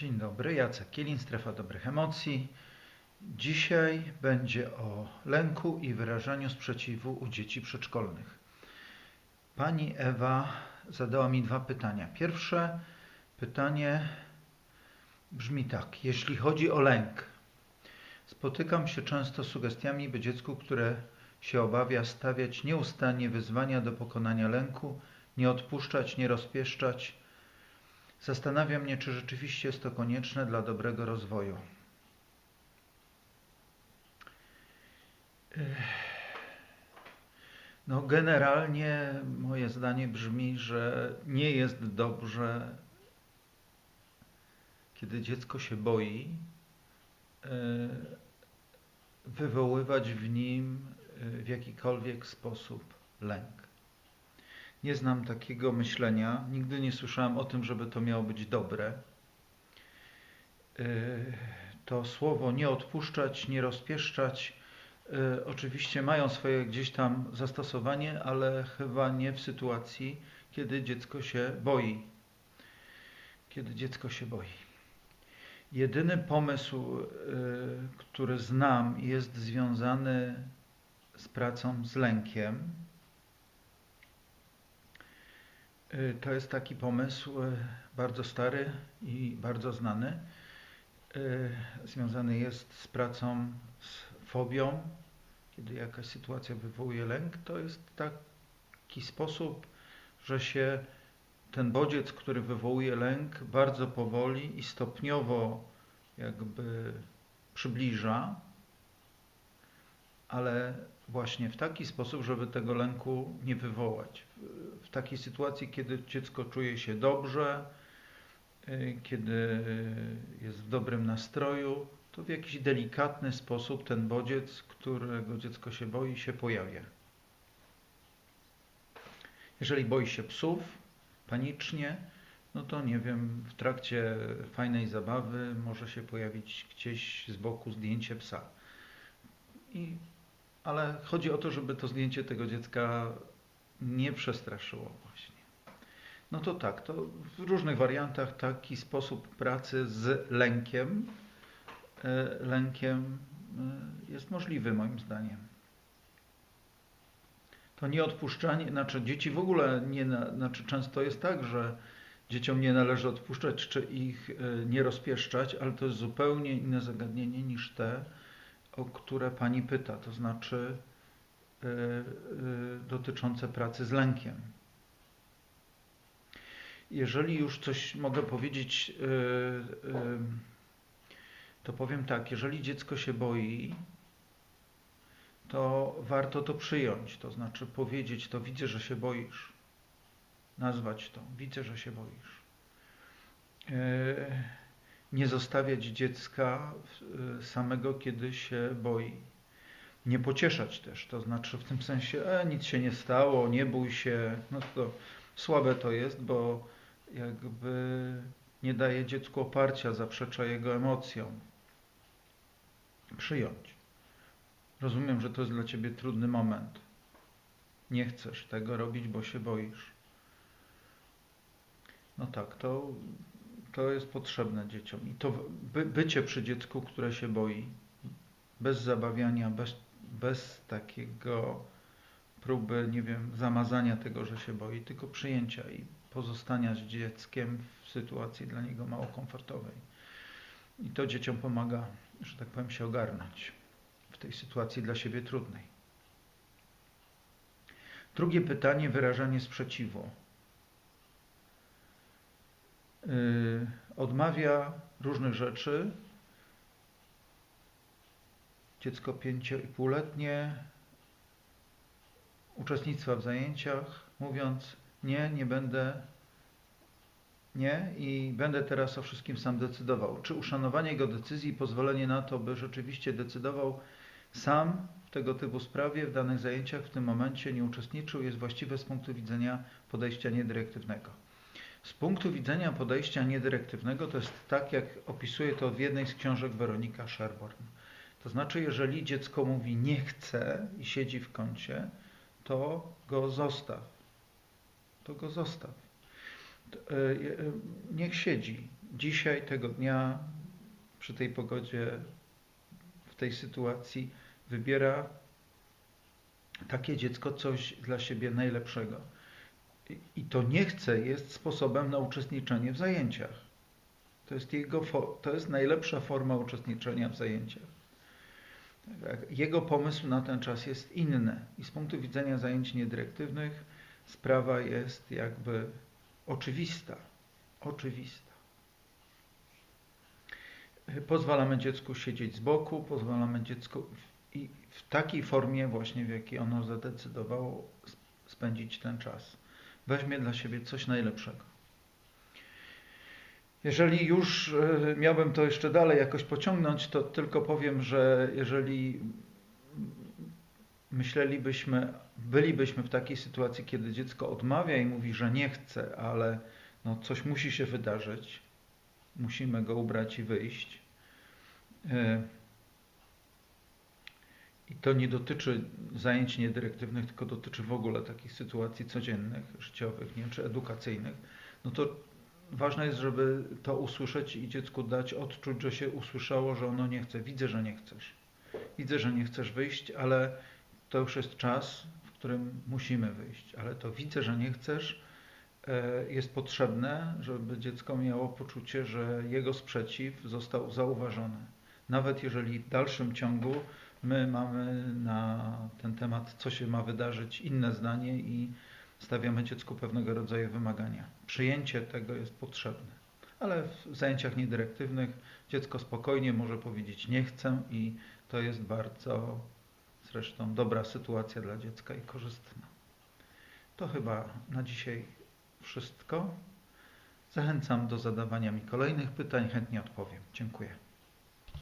Dzień dobry, Jacek Kielin, Strefa Dobrych Emocji. Dzisiaj będzie o lęku i wyrażaniu sprzeciwu u dzieci przedszkolnych. Pani Ewa zadała mi dwa pytania. Pierwsze pytanie brzmi tak. Jeśli chodzi o lęk, spotykam się często z sugestiami, by dziecku, które się obawia, stawiać nieustannie wyzwania do pokonania lęku, nie odpuszczać, nie rozpieszczać, Zastanawia mnie, czy rzeczywiście jest to konieczne dla dobrego rozwoju. No, generalnie moje zdanie brzmi, że nie jest dobrze, kiedy dziecko się boi, e, wywoływać w nim e, w jakikolwiek sposób lęk. Nie znam takiego myślenia. Nigdy nie słyszałem o tym, żeby to miało być dobre. E, to słowo nie odpuszczać, nie rozpieszczać, e, oczywiście mają swoje gdzieś tam zastosowanie, ale chyba nie w sytuacji, kiedy dziecko się boi. Kiedy dziecko się boi. Jedyny pomysł, e, który znam, jest związany z pracą z lękiem Y, to jest taki pomysł y, bardzo stary i bardzo znany. Y, związany jest z pracą z fobią. Kiedy jakaś sytuacja wywołuje lęk, to jest taki sposób, że się ten bodziec, który wywołuje lęk, bardzo powoli i stopniowo jakby przybliża, ale właśnie w taki sposób, żeby tego lęku nie wywołać. W takiej sytuacji, kiedy dziecko czuje się dobrze, y, kiedy jest w dobrym nastroju, to w jakiś delikatny sposób ten bodziec, którego dziecko się boi, się pojawia. Jeżeli boi się psów panicznie, no to nie wiem, w trakcie fajnej zabawy może się pojawić gdzieś z boku zdjęcie psa. I ale chodzi o to, żeby to zdjęcie tego dziecka nie przestraszyło właśnie. No to tak, to w różnych wariantach taki sposób pracy z lękiem, e, lękiem e, jest możliwy moim zdaniem. To nieodpuszczanie, znaczy dzieci w ogóle nie, znaczy często jest tak, że dzieciom nie należy odpuszczać czy ich e, nie rozpieszczać, ale to jest zupełnie inne zagadnienie niż te, o które Pani pyta, to znaczy yy, yy, dotyczące pracy z lękiem. Jeżeli już coś mogę powiedzieć, yy, to powiem tak, jeżeli dziecko się boi, to warto to przyjąć, to znaczy powiedzieć to, widzę, że się boisz. Nazwać to, widzę, że się boisz nie zostawiać dziecka y, samego, kiedy się boi. Nie pocieszać też, to znaczy w tym sensie, e, nic się nie stało, nie bój się, no to słabe to jest, bo jakby nie daje dziecku oparcia, zaprzecza jego emocjom. Przyjąć. Rozumiem, że to jest dla ciebie trudny moment. Nie chcesz tego robić, bo się boisz. No tak, to to jest potrzebne dzieciom. I to by, bycie przy dziecku, które się boi, bez zabawiania, bez, bez takiego próby, nie wiem, zamazania tego, że się boi, tylko przyjęcia i pozostania z dzieckiem w sytuacji dla niego mało komfortowej. I to dzieciom pomaga, że tak powiem, się ogarnąć w tej sytuacji dla siebie trudnej. Drugie pytanie, wyrażanie sprzeciwu. Y, odmawia różnych rzeczy. Dziecko pięcioletnie uczestnictwa w zajęciach, mówiąc nie, nie będę, nie i będę teraz o wszystkim sam decydował. Czy uszanowanie jego decyzji i pozwolenie na to, by rzeczywiście decydował sam w tego typu sprawie, w danych zajęciach w tym momencie nie uczestniczył, jest właściwe z punktu widzenia podejścia niedyrektywnego. Z punktu widzenia podejścia niedyrektywnego to jest tak, jak opisuje to w jednej z książek Weronika Sherborn. To znaczy, jeżeli dziecko mówi nie chce i siedzi w kącie, to go zostaw. To go zostaw. E, e, niech siedzi. dzisiaj, tego dnia, przy tej pogodzie, w tej sytuacji wybiera takie dziecko coś dla siebie najlepszego. I to nie chce jest sposobem na uczestniczenie w zajęciach. To jest, jego, to jest najlepsza forma uczestniczenia w zajęciach. Tak, jego pomysł na ten czas jest inny i z punktu widzenia zajęć niedyrektywnych sprawa jest jakby oczywista. Oczywista. Pozwalamy dziecku siedzieć z boku, pozwalamy dziecku i w takiej formie właśnie, w jakiej ono zadecydowało spędzić ten czas. Weźmie dla siebie coś najlepszego. Jeżeli już e, miałbym to jeszcze dalej jakoś pociągnąć, to tylko powiem, że jeżeli myślelibyśmy, bylibyśmy w takiej sytuacji, kiedy dziecko odmawia i mówi, że nie chce, ale no coś musi się wydarzyć, musimy go ubrać i wyjść. I to nie dotyczy zajęć niedyrektywnych, tylko dotyczy w ogóle takich sytuacji codziennych, życiowych, nie, czy edukacyjnych. No to ważne jest, żeby to usłyszeć i dziecku dać odczuć, że się usłyszało, że ono nie chce. Widzę, że nie chcesz. Widzę, że nie chcesz wyjść, ale to już jest czas, w którym musimy wyjść. Ale to widzę, że nie chcesz, e, jest potrzebne, żeby dziecko miało poczucie, że jego sprzeciw został zauważony. Nawet jeżeli w dalszym ciągu my mamy na ten temat, co się ma wydarzyć, inne zdanie i stawiamy dziecku pewnego rodzaju wymagania. Przyjęcie tego jest potrzebne. Ale w zajęciach niedyrektywnych dziecko spokojnie może powiedzieć nie chcę i to jest bardzo zresztą dobra sytuacja dla dziecka i korzystna. To chyba na dzisiaj wszystko. Zachęcam do zadawania mi kolejnych pytań, chętnie odpowiem. Dziękuję.